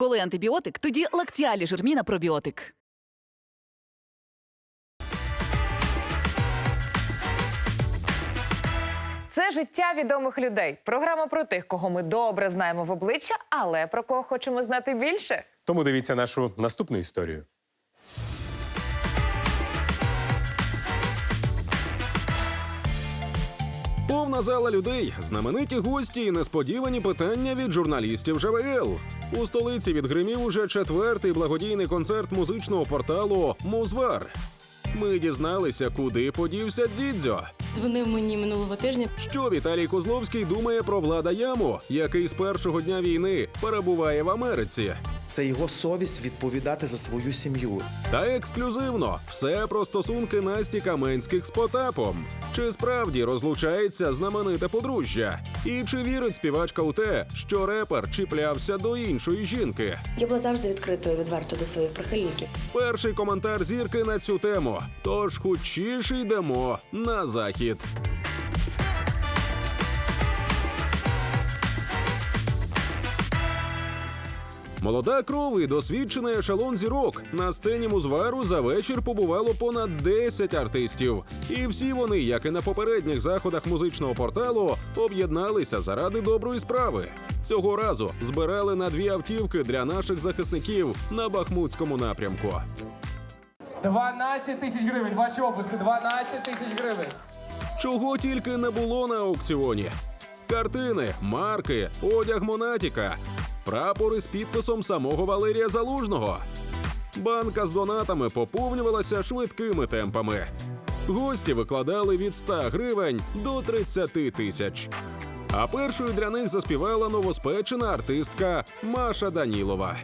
Коли антибіотик, тоді лактіалі жирміна пробіотик. Це життя відомих людей. Програма про тих, кого ми добре знаємо в обличчя, але про кого хочемо знати більше. Тому дивіться нашу наступну історію. Повна зала людей, знамениті гості і несподівані питання від журналістів ЖВЛ. У столиці відгримів уже четвертий благодійний концерт музичного порталу Музвар. Ми дізналися, куди подівся Дзідзьо. Дзвонив мені минулого тижня. Що Віталій Козловський думає про влада Яму, який з першого дня війни перебуває в Америці. Це його совість відповідати за свою сім'ю. Та ексклюзивно все про стосунки Насті Каменських з Потапом. Чи справді розлучається знамените подружжя? І чи вірить співачка у те, що репер чіплявся до іншої жінки? Я була завжди відкритою відверто до своїх прихильників. Перший коментар зірки на цю тему. Тож хучіше йдемо на захід. Молода кров і досвідчений ешелон зірок. На сцені музвару за вечір побувало понад 10 артистів. І всі вони, як і на попередніх заходах музичного порталу, об'єдналися заради доброї справи. Цього разу збирали на дві автівки для наших захисників на Бахмутському напрямку. 12 тисяч гривень. Ваші опуски 12 тисяч гривень. Чого тільки не було на аукціоні: картини, марки, одяг Монатіка, прапори з підписом самого Валерія Залужного. Банка з донатами поповнювалася швидкими темпами. Гості викладали від 100 гривень до 30 тисяч. А першою для них заспівала новоспечена артистка Маша Данілова.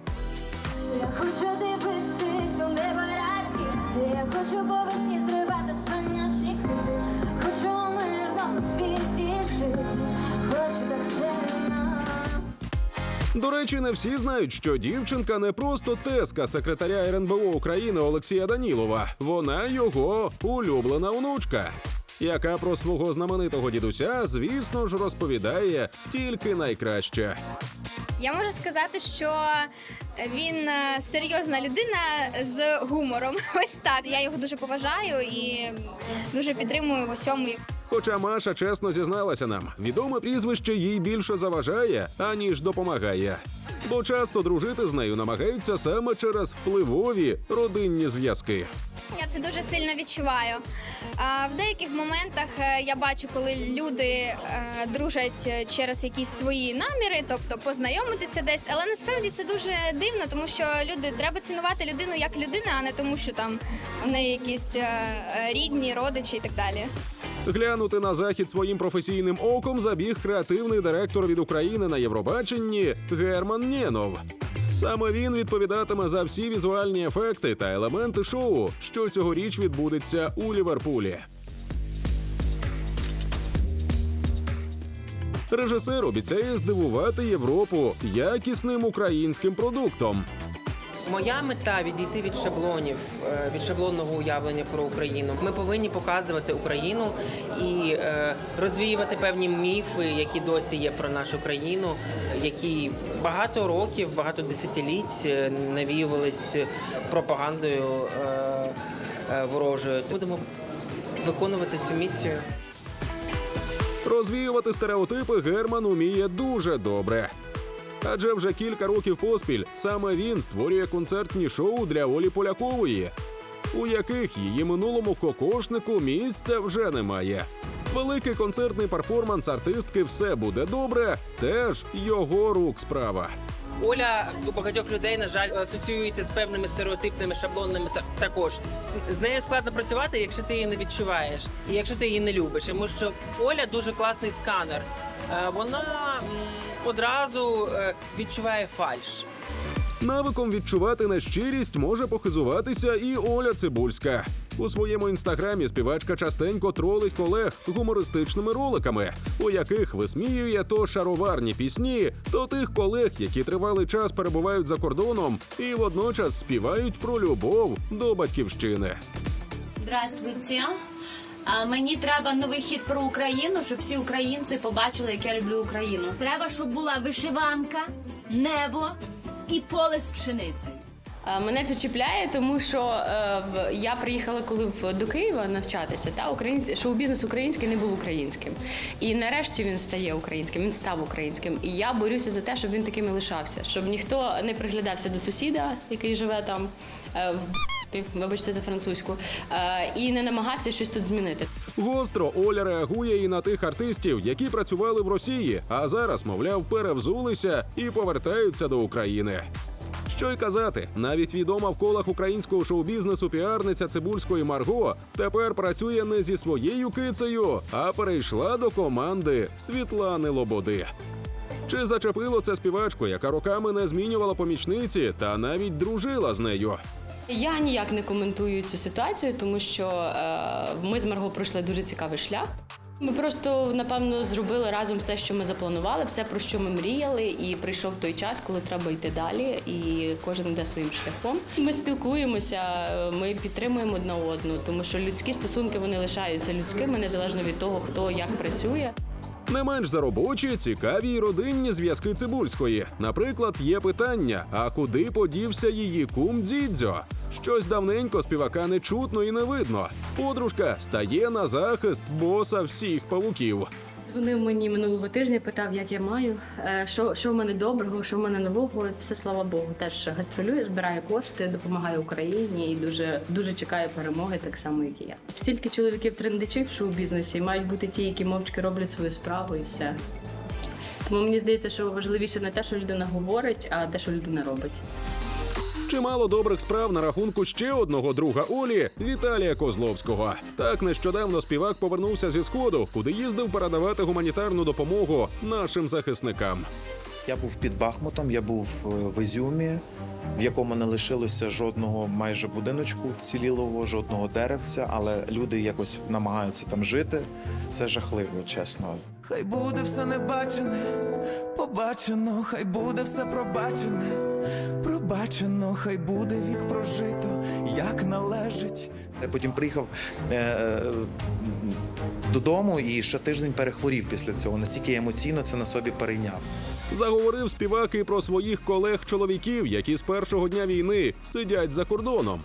Я хочу дивитись у небо радіти, я хочу по До речі, не всі знають, що дівчинка не просто теска секретаря РНБО України Олексія Данілова. Вона його улюблена онучка, яка про свого знаменитого дідуся, звісно ж, розповідає тільки найкраще. Я можу сказати, що він е, серйозна людина з гумором. Ось так. Я його дуже поважаю і дуже підтримую в усьому. Хоча Маша чесно зізналася нам, відоме прізвище їй більше заважає, аніж допомагає. Бо часто дружити з нею намагаються саме через впливові родинні зв'язки. Я це дуже сильно відчуваю. А в деяких моментах е, я бачу, коли люди е, дружать е, через якісь свої наміри, тобто познайомитися десь, але насправді це дуже дивно, тому що люди треба цінувати людину як людина, а не тому, що там у неї якісь рідні, родичі і так далі. Глянути на захід своїм професійним оком забіг креативний директор від України на Євробаченні Герман Нєнов. Саме він відповідатиме за всі візуальні ефекти та елементи шоу, що цьогоріч відбудеться у Ліверпулі. Режисер обіцяє здивувати Європу якісним українським продуктом. Моя мета відійти від шаблонів, е, від шаблонного уявлення про Україну. Ми повинні показувати Україну і е, розвіювати певні міфи, які досі є про нашу країну, які багато років, багато десятиліть е, навіювались пропагандою ворожою. Будемо виконувати цю місію. Розвіювати стереотипи Герман уміє дуже добре. Адже вже кілька років поспіль саме він створює концертні шоу для Олі Полякової, у яких її минулому кокошнику місця вже немає. Великий концертний перформанс артистки Все буде добре теж його рук справа. Оля у багатьох людей, на жаль, асоціюється з певними стереотипними шаблонними. та- також. З- З нею складно працювати, якщо ти її не відчуваєш, і якщо ти її не любиш. Тому що Оля дуже класний сканер. Е, Вона одразу е, відчуває фальш. Навиком відчувати нещирість може похизуватися і Оля Цибульська. У своєму інстаграмі співачка частенько тролить колег гумористичними роликами, у яких висміює то шароварні пісні, то тих колег, які тривалий час перебувають за кордоном і водночас співають про любов до батьківщини. Здравствуйте. А мені треба новий хіт про Україну, щоб всі українці побачили, як я люблю Україну. Треба, щоб була вишиванка, небо, і поле з пшеницею. Мене це чіпляє, тому що е, я приїхала коли в- до Києва навчатися. Та українсь... шоу-бізнес український не був українським. І нарешті він стає українським, він став українським. І я борюся за те, щоб він таким і лишався, щоб ніхто не приглядався до сусіда, який живе там. е, в Вибачте за французьку, е, і не намагався щось тут змінити. Гостро Оля реагує і на тих артистів, які працювали в Росії, а зараз, мовляв, перевзулися і повертаються до України. Що й казати, навіть відома в колах українського шоу-бізнесу піарниця цибульської Марго тепер працює не зі своєю кицею, а перейшла до команди Світлани Лободи. Чи зачепило це співачку, яка роками не змінювала помічниці та навіть дружила з нею? Я ніяк не коментую цю ситуацію, тому що е, ми з Марго пройшли дуже цікавий шлях. Ми просто напевно зробили разом все, що ми запланували, все про що ми мріяли, і прийшов той час, коли треба йти далі, і кожен йде своїм шляхом. Ми спілкуємося, е, ми підтримуємо одна одну, тому що людські стосунки вони лишаються людськими, незалежно від того, хто як працює. Не менш за робочі, цікаві й родинні зв'язки Цибульської. Наприклад, є питання: а куди подівся її кум Дзідзьо? Щось давненько співака не чутно і не видно. Подружка стає на захист боса всіх павуків. Дзвонив мені минулого тижня, питав, як я маю, е, що, що в мене доброго, що в мене нового. Все слава Богу. Теж гастролює, збирає кошти, допомагає Україні і дуже дуже чекає перемоги, так само як і я. Стільки чоловіків трендачів в шоу-бізнесі мають бути ті, які мовчки роблять свою справу, і все. Тому мені здається, що важливіше не те, що людина говорить, а те, що людина робить. Чимало добрих справ на рахунку ще одного друга Олі Віталія Козловського. Так нещодавно співак повернувся зі сходу, куди їздив передавати гуманітарну допомогу нашим захисникам. Я був під Бахмутом, я був е, в Ізюмі, в якому не лишилося жодного майже будиночку вцілілого, жодного деревця, але люди якось намагаються там жити. Це жахливо, чесно. Хай буде все небачене, побачено, хай буде все пробачене, пробачено, хай буде вік прожито, як належить. Я потім приїхав е, е, додому і ще тиждень перехворів після цього. Настільки я емоційно це на собі перейняв. Заговорив співак і про своїх колег-чоловіків, які з першого дня війни сидять за кордоном.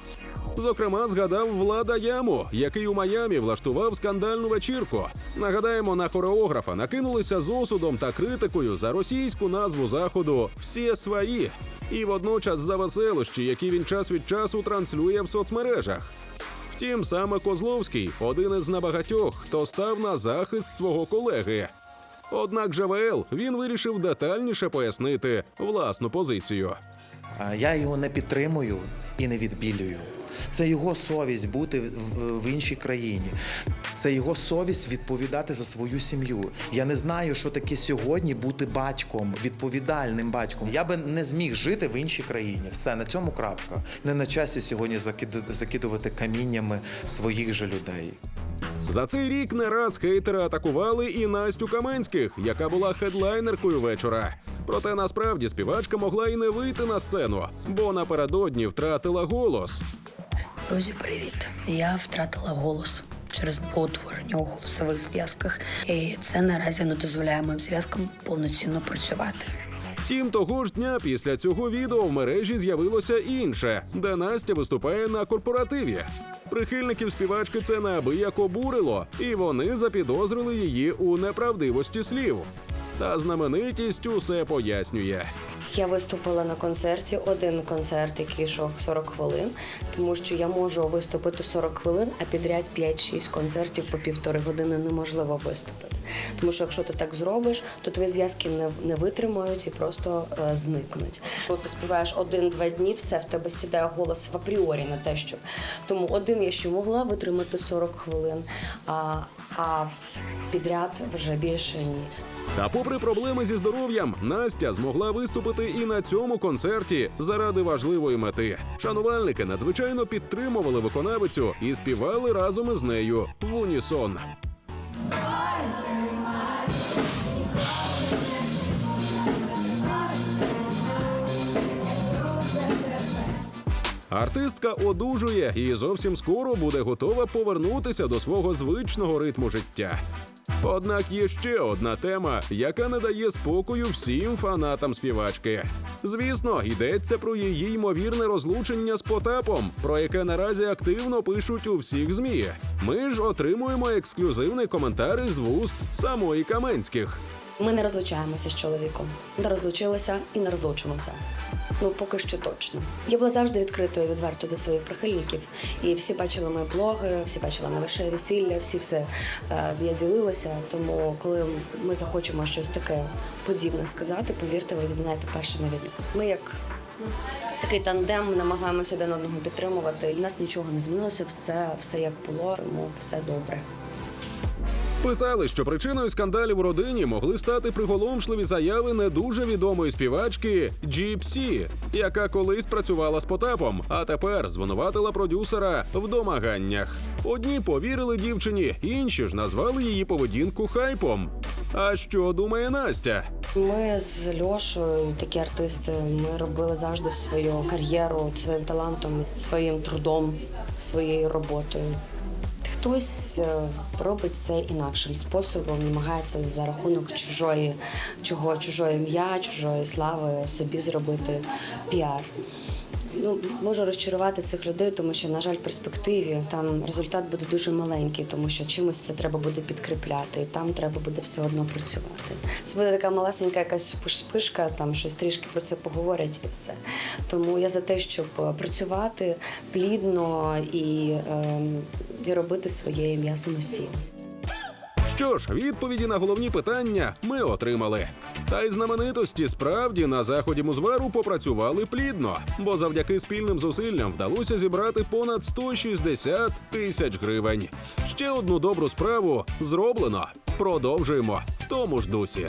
Зокрема, згадав Влада Яму, який у Майамі влаштував скандальну вечірку. Нагадаємо, на хореографа накинулися з осудом та критикою за російську назву заходу Всі свої і водночас за веселощі, які він час від часу транслює в соцмережах. Втім, саме Козловський один із небагатьох, хто став на захист свого колеги. Однак ЖВЛ він вирішив детальніше пояснити власну позицію. Я його не підтримую і не відбілюю. Це його совість бути в іншій країні. Це його совість відповідати за свою сім'ю. Я не знаю, що таке сьогодні бути батьком, відповідальним батьком. Я би не зміг жити в іншій країні. Все на цьому крапка. Не на часі сьогодні закидувати каміннями своїх же людей. За цей рік не раз хейтери атакували і Настю Каменських, яка була хедлайнеркою вечора. Проте насправді співачка могла і не вийти на сцену, бо напередодні втратила голос. Друзі, привіт! Я втратила голос через утворення у голосових зв'язках, і це наразі не дозволяє моїм зв'язкам повноцінно працювати. Втім, того ж дня після цього відео в мережі з'явилося інше, де Настя виступає на корпоративі. Прихильників співачки це неабияк обурило, і вони запідозрили її у неправдивості слів. Та знаменитість усе пояснює. Я виступила на концерті, один концерт, який йшов 40 хвилин, тому що я можу виступити 40 хвилин, а підряд 5-6 концертів по півтори години неможливо виступити. Тому що якщо ти так зробиш, то твої зв'язки не, не витримають і просто е, зникнуть. Коли ти співаєш один-два дні, все в тебе сідає голос в апріорі на те, що тому один я ще могла витримати 40 хвилин, а, а підряд вже більше ні. Та, попри проблеми зі здоров'ям, Настя змогла виступити і на цьому концерті заради важливої мети. Шанувальники надзвичайно підтримували виконавицю і співали разом із нею в унісон. Артистка одужує і зовсім скоро буде готова повернутися до свого звичного ритму життя. Однак є ще одна тема, яка не дає спокою всім фанатам співачки. Звісно, йдеться про її ймовірне розлучення з Потапом, про яке наразі активно пишуть у всіх змі. Ми ж отримуємо ексклюзивний коментар із вуст самої Каменських. Ми не розлучаємося з чоловіком. Не розлучилися і не розлучимося. Ну, поки що точно. Я була завжди відкритою відверто до своїх прихильників. І всі бачили мої блоги, всі бачили на ваше весілля, всі все е, я ділилася. Тому, коли ми захочемо щось таке подібне сказати, повірте, ви відзнаєте першими від нас. Ми як такий тандем намагаємося один одного підтримувати. У нас нічого не змінилося, все, все як було, тому все добре. Писали, що причиною скандалів у родині могли стати приголомшливі заяви не дуже відомої співачки GPC, яка колись працювала з Потапом, а тепер звинуватила продюсера в домаганнях. Одні повірили дівчині, інші ж назвали її поведінку хайпом. А що думає Настя? Ми з Льошою, такі артисти, ми робили завжди свою кар'єру своїм талантом, своїм трудом, своєю роботою. Хтось е, робить це інакшим способом, намагається за рахунок чужої, чого, чужої ім'я, чужої слави собі зробити піар. Ну, можу розчарувати цих людей, тому що, на жаль, в перспективі там результат буде дуже маленький, тому що чимось це треба буде підкріпляти, і там треба буде все одно працювати. Це буде така малесенька якась спишка, там щось трішки про це поговорять і все. Тому я за те, щоб е, працювати плідно і, ем, і робити своє ім'я самостійно. Що ж, відповіді на головні питання ми отримали. Та й знаменитості справді на заході музвару попрацювали плідно, бо завдяки спільним зусиллям вдалося зібрати понад 160 тисяч гривень. Ще одну добру справу зроблено. Продовжуємо в тому ж дусі.